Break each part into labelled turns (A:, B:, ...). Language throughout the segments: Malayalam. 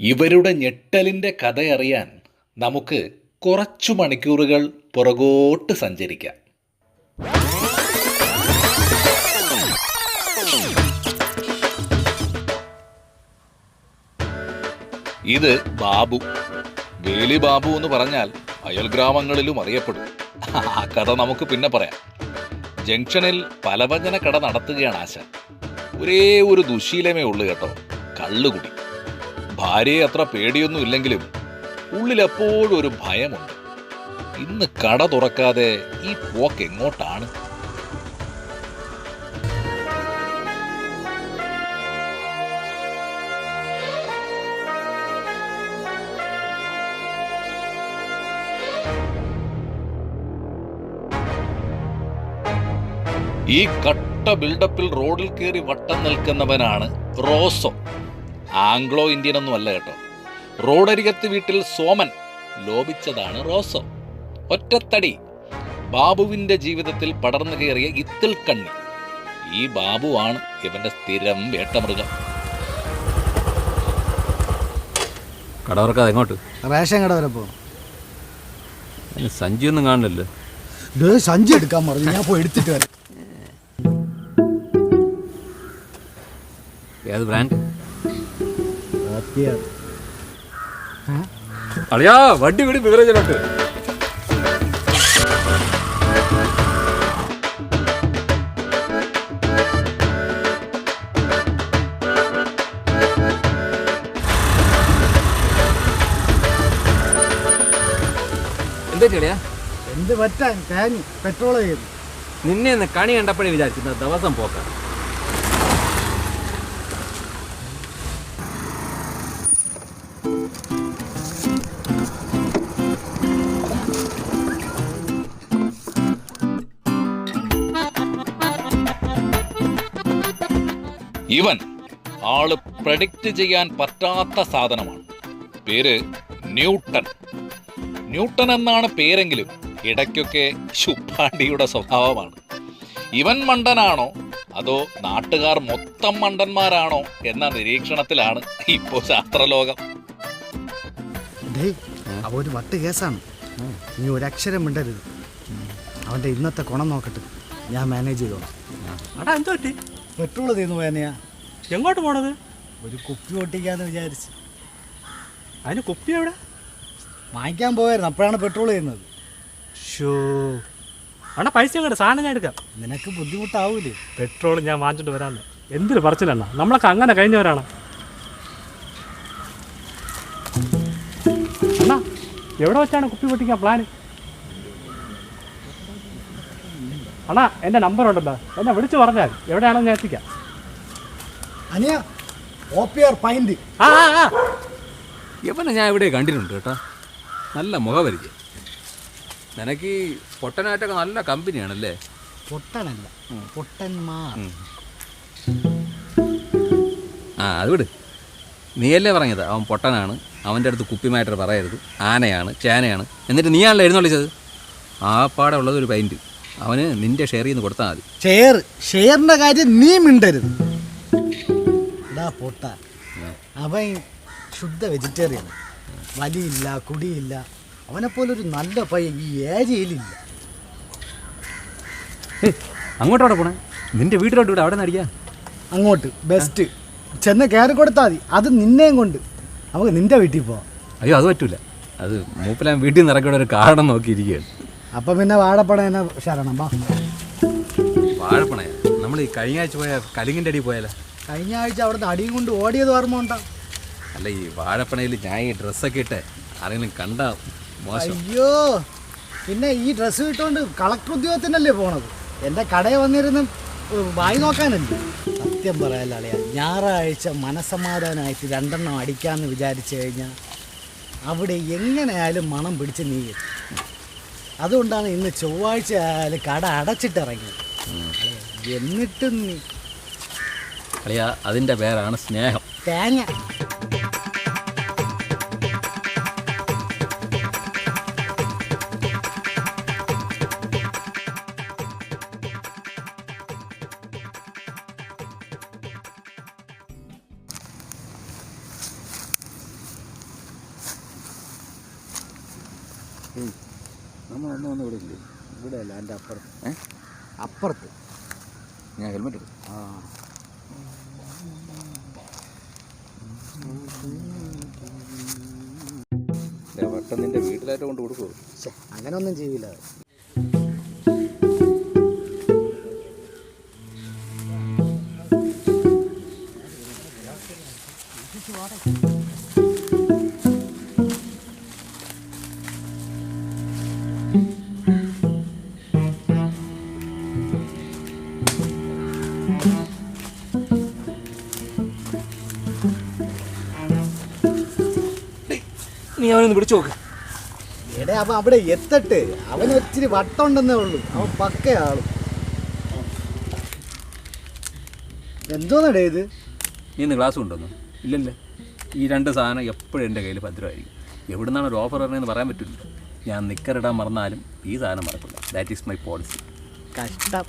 A: ഇവരുടെ ഞെട്ടലിന്റെ കഥയറിയാൻ നമുക്ക് കുറച്ചു മണിക്കൂറുകൾ പുറകോട്ട് സഞ്ചരിക്കാം. ഇത് ബാബു. വേലി ബാബു എന്ന് പറഞ്ഞാൽ അയൽ ഗ്രാമങ്ങളിലും അറിയപ്പെടും. ആ കഥ നമുക്ക് പിന്നെ പറയാം. ജംഗ്ഷനിൽ പലവ്യഞ്ജന കട നടത്തുകയാണ് ആശ ഒരേ ഒരു ദുശീലമേ ഉള്ളൂ കേട്ടോ. കള്ളുകുടി ഭാര്യയെ അത്ര പേടിയൊന്നും ഇല്ലെങ്കിലും ഉള്ളിലെപ്പോഴും ഒരു ഭയമുണ്ട്. ഇന്ന് കട തുറക്കാതെ ഈ പോക്ക് എങ്ങോട്ടാണ്? ഈ കട്ട ബിൽഡപ്പിൽ റോഡിൽ കയറി വട്ടം നിൽക്കുന്നവനാണ് റോസോ. ആംഗ്ലോ ഇന്ത്യൻ ഒന്നും അല്ല കേട്ടോ. റോഡരികത്ത് വീട്ടിൽ സോമൻ ലോപിച്ചതാണ് റോസോ. ഒറ്റത്തടി. ബാബുവിന്റെ ജീവിതത്തിൽ പടർന്നു കയറിയ ഇത്തിൽ കണ്ണി. ഈ ബാബുവാണ് ഇവന്റെ സ്ഥിരം വേട്ടമൃഗം.
B: കട തുറക്കാതെ എങ്ങോട്ട്?
C: റേഷൻ കട വരെ
B: സഞ്ജു ഒന്നും കാണില്ലല്ലോ
C: സഞ്ചി എടുക്കാൻ പറഞ്ഞു. ഞാൻ പോയി എടുത്തിട്ട് വരാം.
B: ഏത് ബ്രാൻഡ്. അളിയാ വണ്ടി വിടി ബിവറേജിലോട്ട് എന്താ ചെളിയാ
C: എന്ത് പറ്റാൻ തേങ്ങി പെട്രോൾ ചെയ്തു
B: നിന്നെ ഒന്ന് കണി കണ്ടപ്പോഴേ വിചാരിച്ചിരുന്ന ദിവസം പോക്ക
A: ഇവൻ ആൾ പ്രഡിക്റ്റ് ചെയ്യാൻ പറ്റാത്ത സാധനമാണ്. പേര് ന്യൂട്ടൺ. ന്യൂട്ടൺ എന്നാണ് പേരെങ്കിലും ഇടയ്ക്കൊക്കെ ശുപ്പാണ്ടിയുടെ സ്വഭാവമാണ്. ഇവൻ മണ്ടനാണോ അതോ നാട്ടുകാർ മൊത്തം മണ്ടന്മാരാണോ എന്ന നിരീക്ഷണത്തിലാണ് ഇപ്പോൾ ശാസ്ത്രലോകം.
C: ഒരു വട്ട് കേസാണ്. ഒരക്ഷരം മിണ്ടരുത്. അവന്റെ ഇന്നത്തെ കുണം നോക്കട്ടെ. ഞാൻ മാനേജ് ചെയ്തോളാം. പെട്രോൾ തീർന്നു പോയനെയാ
D: എങ്ങോട്ട് പോണത്?
C: ഒരു കുപ്പി ഒട്ടിക്കാന്ന് വിചാരിച്ച്.
D: അതിന് കുപ്പി എവിടെ?
C: വാങ്ങിക്കാൻ പോയായിരുന്നു അപ്പോഴാണ് പെട്രോൾ ചെയ്യുന്നത്.
D: ഷോ അണ്ണാ പൈസ എങ്ങോട്ട്? സാധനം ഞാൻ എടുക്കാം.
C: നിനക്ക് ബുദ്ധിമുട്ടാവൂലേ?
D: പെട്രോൾ ഞാൻ വാങ്ങിച്ചിട്ട് വരാമെന്ന്. എന്തൊരു പറച്ചിലണ്ണ നമ്മളൊക്കെ അങ്ങനെ കഴിഞ്ഞവരാണ്. അണ്ണാ എവിടെ വെച്ചാണ് കുപ്പി പൊട്ടിക്കാൻ പ്ലാൻ അണ്ണാ എന്റെ നമ്പർ ഉണ്ടല്ലോ. എന്നെ വിളിച്ചു പറഞ്ഞാൽ എവിടെയാണെന്ന് ഞാൻ എത്തിക്കാം.
C: അനിയ ഒ പി ആർ പൈന്റ്
D: ആ ആ ആ.
B: ഇവനെ ഞാൻ ഇവിടെ കണ്ടിട്ടുണ്ട് കേട്ടോ. നല്ല മുഖപരിചയം. നിനക്ക് ഈ പൊട്ടനായിട്ടൊക്കെ നല്ല കമ്പനിയാണല്ലേ?
C: പൊട്ടനല്ല പൊട്ടന്മാർ.
B: ആ അത് വിട്. നീയല്ലേ പറഞ്ഞത്? അവൻ പൊട്ടനാണ്. അവന്റെ അടുത്ത് കുപ്പിമായിട്ട് പറയരുത്. ആനയാണ് ചേനയാണ്. എന്നിട്ട് നീയാണല്ലോ എഴുന്നള്ളിച്ചത്? ആ പാടെ ഉള്ളത് ഒരു പൈന്റ് അവന് നിന്റെ ഷെയർ ചെയ്ത് കൊടുത്താൽ മതി.
C: ഷെയർ ഷെയറിന്റെ കാര്യം നീ മിണ്ടരുത്. എടാ പൊട്ട. അവൻ ശുദ്ധ വെജിറ്റേറിയൻ വലിയില്ല കുടിയില്ല. അവനെപ്പോലൊരു നല്ല പയ്യൻ ഈ ഏരിയയിലില്ല.
B: അങ്ങോട്ടോടെ പോണേ? നിന്റെ വീട്ടിലോട്ട് വിടാം അവിടെ നിന്ന് അടിക്കാം?
C: അങ്ങോട്ട് ബെസ്റ്റ് ചെന്ന് കയറി കൊടുത്താൽ മതി. അത് നിന്നെയും കൊണ്ട്. നമുക്ക് നിന്റെ വീട്ടിൽ പോവാം.
B: അയ്യോ അത് പറ്റൂല. അത് മൂപ്പിലാൻ വീട്ടിൽ നിന്ന് ഇറക്കിയുടെ ഒരു കാരണം നോക്കിയിരിക്കുകയാണ്.
C: അപ്പം പിന്നെ വാഴപ്പണ തന്നെ ശരണം വാ.
B: വാഴപ്പണയ നമ്മൾ ഈ കഴിഞ്ഞ ആഴ്ച പോയ കലിങ്ങിന്റെ അടി പോയാലോ?
C: കഴിഞ്ഞ ആഴ്ച അവിടുത്തെ അടിയും കൊണ്ട് ഓടിയത് ഓർമ്മ ഉണ്ടാ?
B: അല്ല ഈ വാഴപ്പണയിൽ ഞാൻ ഈ ഡ്രസ്സൊക്കെ ഇട്ട് ആരെങ്കിലും കണ്ട മോശം.
C: അയ്യോ പിന്നെ ഈ ഡ്രസ്സ് ഇട്ടുകൊണ്ട് കളക്ടർ ഉദ്യോഗത്തിനല്ലേ പോണത്? എന്റെ കടയിൽ വന്നിരുന്ന് വായി നോക്കാനല്ലേ? സത്യം പറയാല്ല അളിയ ഞായറാഴ്ച മനസമാധാനമായിട്ട് രണ്ടെണ്ണം അടിക്കാമെന്ന് വിചാരിച്ചു കഴിഞ്ഞാൽ അവിടെ എങ്ങനെയായാലും മണം പിടിച്ച് നീങ്ങും. അതുകൊണ്ടാണ് ഇന്ന് ചൊവ്വാഴ്ച ആയാലും കട അടച്ചിട്ടിറങ്ങിയത്. എന്നിട്ടും
B: അതിന്റെ പേരാണ് സ്നേഹം.
C: തേങ്ങ. Mm-hmm.
B: നമ്മൾ ഒന്ന് വന്ന് ഇവിടെ ഇല്ലേ?
C: ഇവിടെ അല്ല എന്റെ അപ്പുറത്ത്.
B: ഏ?
C: അപ്പുറത്ത്.
B: ഞാൻ ഹെൽമെറ്റ് എടുക്കും.
C: ആ.
B: വട്ടം നിന്റെ വീട്ടിലായിട്ട് കൊണ്ട് കൊടുക്കുമോ
C: അങ്ങനെ ഒന്നും ചെയ്യില്ല.
B: നീ അവനൊന്ന് പിടിച്ചു നോക്ക്.
C: എടേ അവൻ അവിടെ എത്തട്ട്. അവന് ഒത്തിരി വട്ടമുണ്ടെന്നേ ഉള്ളൂ. അവൻ പക്കയാളും എന്തോന്നടേ ഇത്?
B: നീ ഇന്ന് ഗ്ലാസ് കൊണ്ടുവന്നു? ഇല്ലല്ലേ? ഈ രണ്ട് സാധനം എപ്പോഴും എന്റെ കയ്യിൽ ഭദ്രമായിരിക്കും എവിടെ നിന്നാണ് ഒരു ഓഫർ വരണമെന്ന് പറയാൻ പറ്റില്ല. ഞാൻ നിക്കറിടാൻ മറന്നാലും ഈ സാധനം മറക്കില്ല. ദാറ്റ് ഈസ് മൈ പോളിസി
C: കഷ്ടം.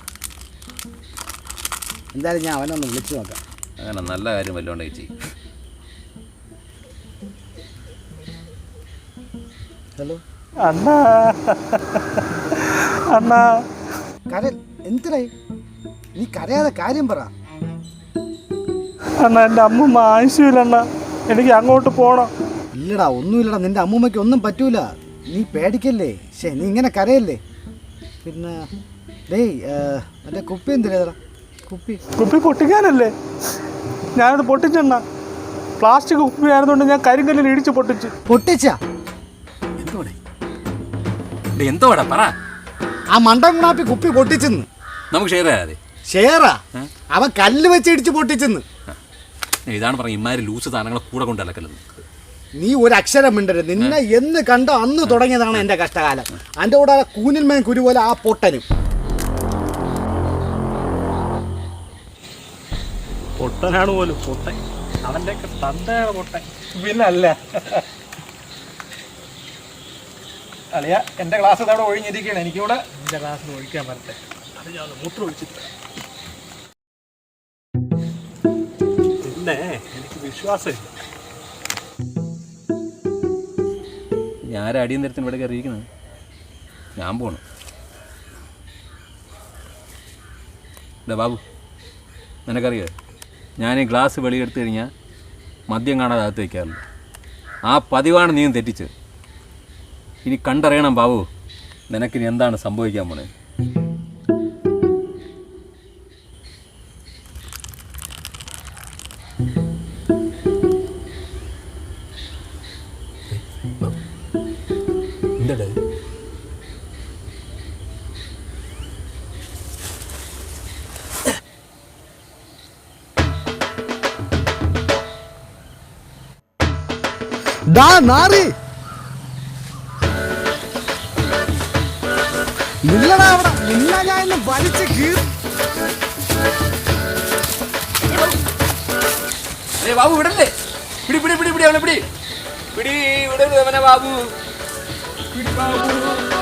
C: എന്തായാലും ഞാൻ അവനൊന്ന് വിളിച്ചു നോക്കാം.
B: അങ്ങനെ നല്ല കാര്യം വല്ലതുകൊണ്ടേ ചെയ്യും.
C: ഹലോ.
D: അണ്ണാ. അണ്ണാ.
C: കര എന്തിനായി? നീ കരയാതെ കാര്യം പറ.
D: അണ്ണാ എന്റെ അമ്മമ്മ ആവശ്യമില്ലണ്ണ. എനിക്ക് അങ്ങോട്ട് പോകണം
C: ഇല്ലടാ ഒന്നുമില്ലടാ. നിന്റെ അമ്മൂമ്മയ്ക്ക് ഒന്നും പറ്റൂല. നീ പേടിക്കല്ലേ? ശേ നീ ഇങ്ങനെ കരയല്ലേ? പിന്നെ ഡേയ് മറ്റേ കുപ്പി എന്തിനാ കുപ്പി.
D: കുപ്പി പൊട്ടിക്കാനല്ലേ? ഞാനത് പൊട്ടിച്ചെണ്ണ. പ്ലാസ്റ്റിക് കുപ്പി ആയതുകൊണ്ട് ഞാൻ കരിങ്കല്ലിൽ ഇടിച്ച് പൊട്ടിച്ചു.
C: പൊട്ടിച്ചാ?
B: എന്തോടാ പറ.
C: ആ മണ്ടൻ കുണാപ്പി കുപ്പി പൊട്ടിച്ചെന്ന്.
B: നമുക്ക് ഷെയർ ചെയ്യാതെ
C: ഷെയറാ? അവൻ കല്ല് വെച്ച് ഇടിച്ച് പൊട്ടിച്ചെന്ന്.
B: ഇതാണ് പറഞ്ഞ ഇമാര് ലൂസ് സാധനങ്ങളെ കൂടെ കൊണ്ട് അലക്കലെന്ന്
C: നീ ഒരു അക്ഷരം മിണ്ടരുത്. നിന്നെ എന്ന് കണ്ടോ അന്ന് തുടങ്ങിയതാണ് എന്റെ കഷ്ടകാലം. എന്റെ കൂടെ ആ കൂനിന്മേൻ കുരു പോലെ ആ പൊട്ടനും.
D: പൊട്ടനാണ് പോലും പൊട്ടൻ. അവന്റെ ഒക്കെ തന്തയാണ് പൊട്ടൻ. പിന്നല്ല? അളിയ എന്റെ ക്ലാസ് അവിടെ ഒഴിഞ്ഞിരിക്കുകയാണ്. എനിക്കിവിടെ എന്റെ ക്ലാസ്സിൽ ഒഴിക്കാൻ പറ്റേ അത് ഞാൻ മൂത്രം ഒഴിച്ചിട്ട്. പിന്നെ എനിക്ക് വിശ്വാസമില്ല
B: ഞാൻ അടിയും തരത്തിന് ഇവിടെ കയറിയിരിക്കുന്നത്. ഞാൻ പോണു. ബാബു നിനക്കറിയോ? ഞാൻ ഈ ഗ്ലാസ് വെളിയെടുത്ത് കഴിഞ്ഞാൽ മദ്യം കാണാതെ അകത്ത് വയ്ക്കാറില്ല ആ പതിവാണ് നീയും തെറ്റിച്ചത്. ഇനി കണ്ടറിയണം ബാബു. നിനക്കിനി എന്താണ് സംഭവിക്കാൻ പോണേ?
C: ദാ നാറി. നില്ലടാ അവിടെ നിന്ന ഞാൻ ഇന്ന് വലിച്ച് കീറി.
B: ബാബു വിടല്ലേ പിടി പിടി പിടി പിടി അവനെ പിടി. പിടി അവനെ ബാബു. പിടി ബാബു.